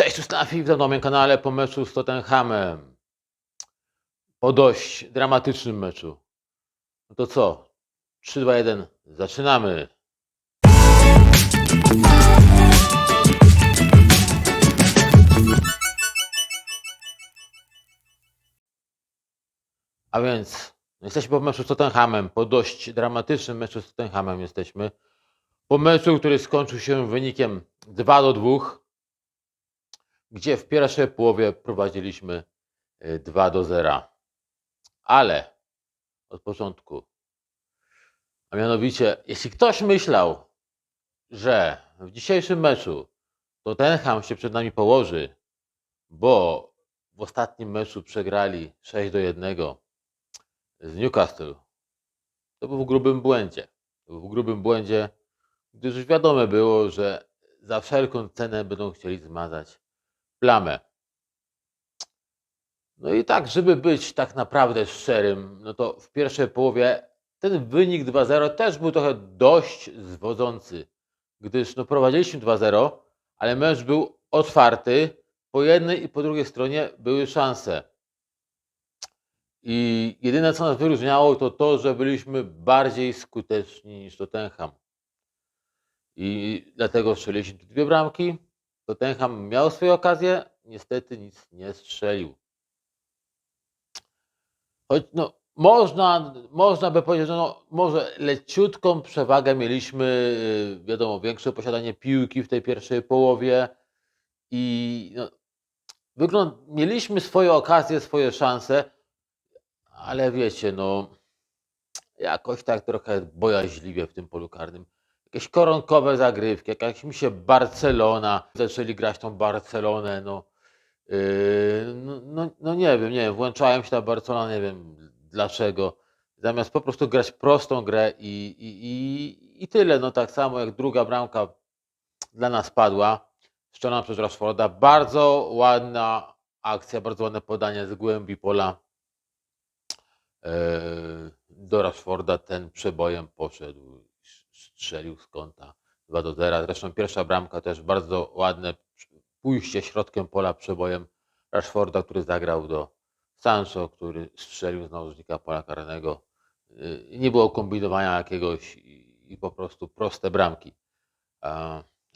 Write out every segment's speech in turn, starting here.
Cześć, tu Stafi, na moim kanale po meczu z Tottenhamem. Po dość dramatycznym meczu. No to co? 3, 2, 1, zaczynamy. A więc jesteśmy po meczu z Tottenhamem, po dość dramatycznym meczu z Tottenhamem jesteśmy. Po meczu, który skończył się wynikiem 2 do 2 gdzie w pierwszej połowie prowadziliśmy y, 2 do 0. Ale od początku. A mianowicie, jeśli ktoś myślał, że w dzisiejszym meczu Tottenham się przed nami położy, bo w ostatnim meczu przegrali 6 do 1 z Newcastle, to był w grubym błędzie. To był w grubym błędzie, gdyż już wiadomo było, że za wszelką cenę będą chcieli zmazać plamę. No i tak, żeby być tak naprawdę szczerym, no to w pierwszej połowie ten wynik 2-0 też był trochę dość zwodzący, gdyż no prowadziliśmy 2-0, ale mecz był otwarty, po jednej i po drugiej stronie były szanse. I jedyne co nas wyróżniało to to, że byliśmy bardziej skuteczni niż Tottenham. I dlatego strzeliliśmy dwie bramki. Tottenham miał swoje okazje, niestety nic nie strzelił. Choć no, można, można by powiedzieć, że no, może leciutką przewagę mieliśmy, yy, wiadomo, większe posiadanie piłki w tej pierwszej połowie i no, wygląd, mieliśmy swoje okazje, swoje szanse, ale wiecie, no jakoś tak trochę bojaźliwie w tym polu karnym. Jakieś koronkowe zagrywki, jakaś mi się Barcelona, zaczęli grać tą Barcelonę, no, yy, no, no, no nie wiem, nie wiem, włączałem się na Barcelonę, nie wiem dlaczego, zamiast po prostu grać prostą grę i, i, i, i tyle, no tak samo jak druga bramka dla nas padła, szczelona przez Rashforda, bardzo ładna akcja, bardzo ładne podanie z głębi pola e, do Rashforda, ten przebojem poszedł, strzelił z kąta 2 do 0. Zresztą pierwsza bramka też bardzo ładne pójście środkiem pola przebojem Rashforda, który zagrał do Sancho, który strzelił z nałożnika pola karnego. Yy, Nie było kombinowania jakiegoś i po prostu proste bramki.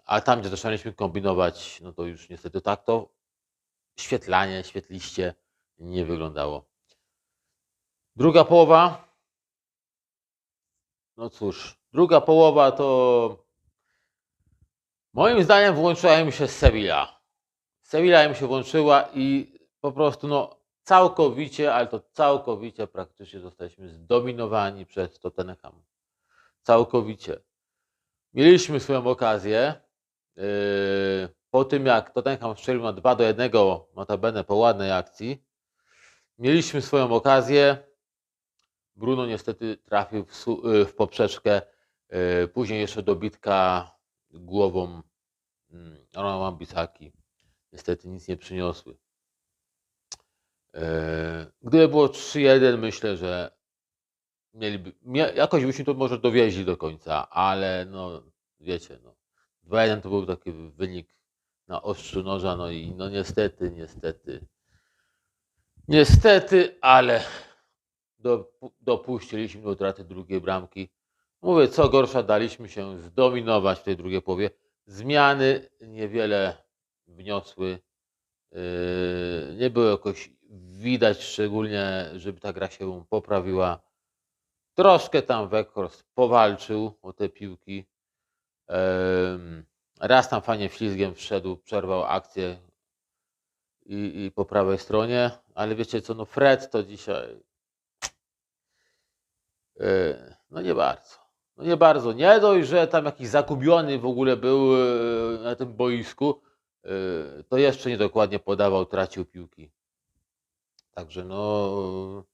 A tam, gdzie zaczęliśmy kombinować, no to już niestety tak to świetlanie, świetliście nie wyglądało. Druga połowa. No cóż, druga połowa to moim zdaniem włączyła im się Sevilla. Sevilla im się włączyła i po prostu no całkowicie, ale to całkowicie praktycznie zostaliśmy zdominowani przez Tottenham. Całkowicie. Mieliśmy swoją okazję. Yy, po tym jak Tottenham strzelił na 2 do 1, notabene po ładnej akcji, mieliśmy swoją okazję. Bruno niestety trafił w, yy, w poprzeczkę. Yy, Później jeszcze dobitka głową mm, Roma Bisaki. Niestety nic nie przyniosły. Yy, Gdyby było 3-1, myślę, że mieliby, jakoś byśmy to może dowieźli do końca, ale no wiecie, no 2-1 to był taki wynik na ostrzu noża, no i no niestety, niestety, niestety, ale do, dopuściliśmy do utraty drugiej bramki. Mówię, co gorsza, daliśmy się zdominować w tej drugiej połowie. Zmiany niewiele wniosły. Yy, nie było jakoś widać szczególnie, żeby ta gra się poprawiła. Troszkę tam Weghorst powalczył o te piłki. Em, Raz tam fajnie ślizgiem wszedł, przerwał akcję i, i po prawej stronie, ale wiecie co, no Fred to dzisiaj e, no nie bardzo. No nie bardzo. Nie dość, że tam jakiś zakubiony w ogóle był e, na tym boisku, e, to jeszcze niedokładnie podawał, tracił piłki. Także no,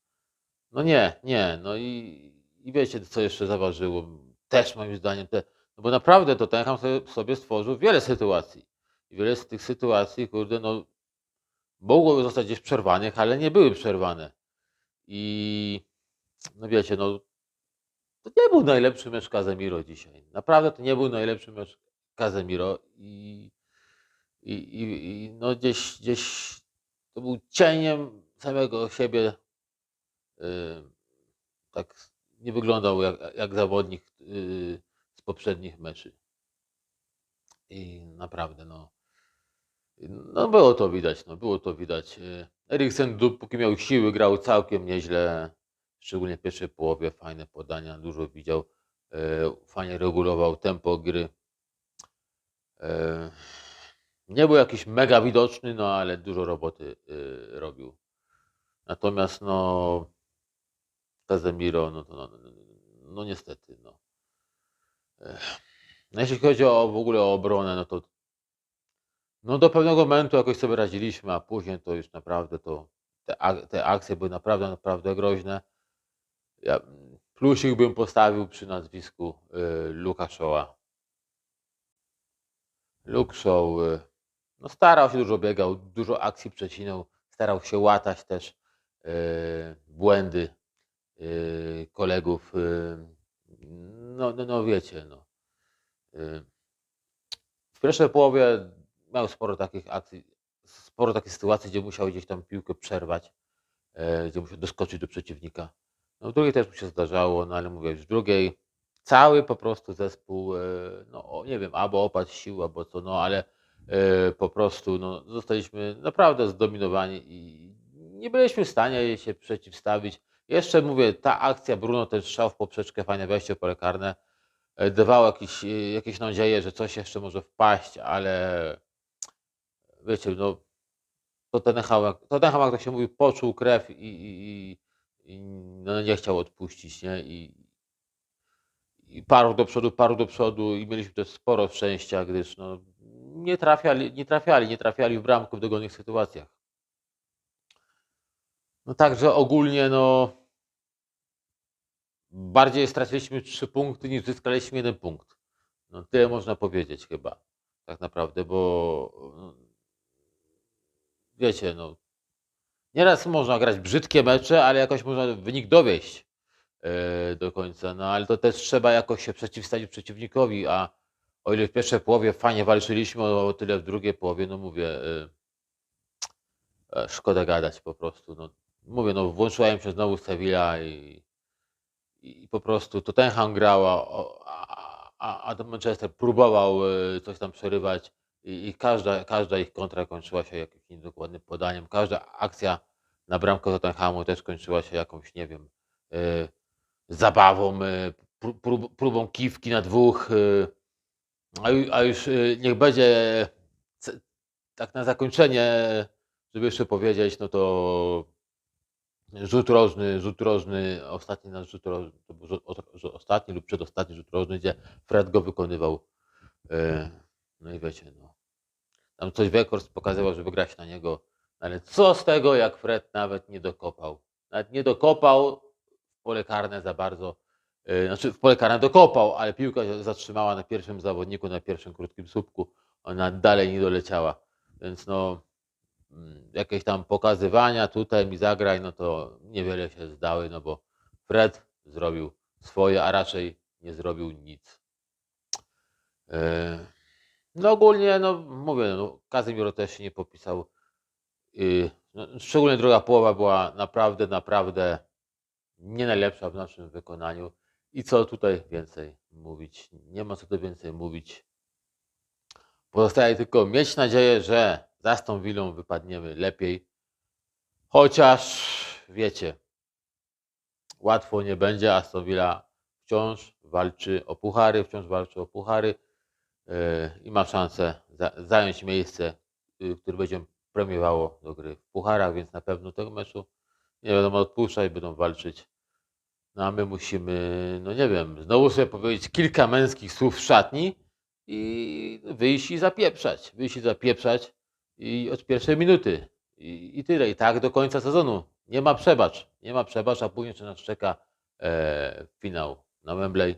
no nie, nie. No i, i wiecie, co jeszcze zaważyło? Też moim zdaniem, te, no bo naprawdę to Tottenham sobie, sobie stworzył wiele sytuacji. I wiele z tych sytuacji, kurde, no mogłoby zostać gdzieś przerwanych, ale nie były przerwane. I no wiecie, no to nie był najlepszy mecz Casemiro dzisiaj. Naprawdę to nie był najlepszy mecz Casemiro i, i, i, i no gdzieś, gdzieś to był cieniem samego siebie. y, Tak nie wyglądał jak, jak zawodnik y, z poprzednich meczy. I naprawdę, no. No było to widać, no było to widać. Eriksen dopóki miał siły, grał całkiem nieźle. Szczególnie w pierwszej połowie fajne podania, dużo widział. y, Fajnie regulował tempo gry. Y, Nie był jakiś mega widoczny, no ale dużo roboty y, robił. Natomiast no Casemiro, no to no, no, no niestety, no. No jeśli chodzi o w ogóle o obronę, no to no do pewnego momentu jakoś sobie radziliśmy, a później to już naprawdę to te, te akcje były naprawdę, naprawdę groźne. Ja plusik bym postawił przy nazwisku y, Luka Shaw'a. Luke Shaw y, no starał się dużo biegał, dużo akcji przecinał, starał się łatać też y, błędy kolegów. No, no, no wiecie, no. W pierwszej połowie miał sporo takich akcji, sporo takich sytuacji, gdzie musiał gdzieś tam piłkę przerwać, gdzie musiał doskoczyć do przeciwnika. No w drugiej też mu się zdarzało, no ale mówię, już w drugiej cały po prostu zespół, e, no nie wiem, albo opadł sił, albo co, no ale e, po prostu no, zostaliśmy naprawdę zdominowani i nie byliśmy w stanie się przeciwstawić. Jeszcze mówię, ta akcja Bruno, ten strzał w poprzeczkę, fajne wejście w pole karne, e, dawało jakieś, jakieś nadzieję, że coś jeszcze może wpaść, ale wiecie, no to Tottenham, jak- Tottenham, jak to się mówi, poczuł krew i, i, i no, nie chciał odpuścić, nie? I, I paru do przodu, paru do przodu i mieliśmy też sporo szczęścia, gdyż no, nie trafiali, nie trafiali, nie trafiali w bramkę w dogodnych sytuacjach. No także ogólnie no bardziej straciliśmy trzy punkty niż zyskaliśmy jeden punkt. No tyle można powiedzieć chyba, tak naprawdę, bo no, wiecie, no nieraz można grać brzydkie mecze, ale jakoś można wynik dowieść e, do końca. No ale to też trzeba jakoś się przeciwstawić przeciwnikowi, a o ile w pierwszej połowie fajnie walczyliśmy, o tyle w drugiej połowie, no mówię, e, e, szkoda gadać po prostu. No, mówię, no włączyła się znowu Sevilla i, i po prostu Tottenham grała, o, a, a, a ten Manchester próbował coś tam przerywać i, i każda, każda ich kontra kończyła się jakimś niedokładnym podaniem. Każda akcja na bramkę Tottenhamu też kończyła się jakąś, nie wiem, e, zabawą, e, pró- prób, próbą kiwki na dwóch, e, a, a już niech będzie c- tak na zakończenie, żeby jeszcze powiedzieć, no to rzut rożny, rzut rożny, ostatni nasz rzut rożny, ostatni lub przedostatni rzut rożny, gdzie Fred go wykonywał. No i wiecie, no. Tam coś Weghorst pokazywał, żeby grać na niego, ale co z tego, jak Fred nawet nie dokopał. Nawet nie dokopał w pole karne za bardzo. E, Znaczy w pole karne dokopał, ale piłka się zatrzymała na pierwszym zawodniku, na pierwszym krótkim słupku. Ona dalej nie doleciała. Więc no, mm, jakieś tam pokazywania tutaj mi zagraj, no to niewiele się zdały, no bo Fred zrobił swoje, a raczej nie zrobił nic. E, No ogólnie, no mówię, no, Kazimiro też się nie popisał. Y, No, szczególnie druga połowa była naprawdę, naprawdę nie najlepsza w naszym wykonaniu. I co tutaj więcej mówić? Nie ma co tu więcej mówić. Pozostaje tylko mieć nadzieję, że z Aston Villą wypadniemy lepiej. Chociaż wiecie, łatwo nie będzie. Aston Villa wciąż walczy o puchary, wciąż walczy o puchary yy, i ma szansę za, zająć miejsce, yy, które będzie premiowało do gry w pucharach, więc na pewno tego meczu nie będą odpuszczać, będą walczyć. No a my musimy, no nie wiem, znowu sobie powiedzieć kilka męskich słów w szatni i wyjść i zapieprzać. Wyjść i zapieprzać i od pierwszej minuty. I, I tyle. I tak do końca sezonu. Nie ma przebacz. Nie ma przebacz, a później jeszcze nas czeka e, finał na Wembley.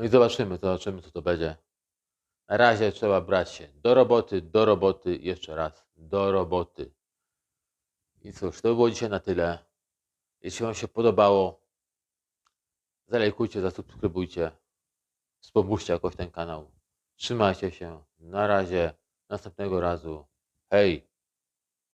No i zobaczymy, zobaczymy co to będzie. Na razie trzeba brać się do roboty, do roboty, jeszcze raz, do roboty. I cóż, to by było dzisiaj na tyle. Jeśli Wam się podobało, zalajkujcie, zasubskrybujcie, wspomóżcie jakoś ten kanał. Trzymajcie się. Na razie. Następnego razu. Hej!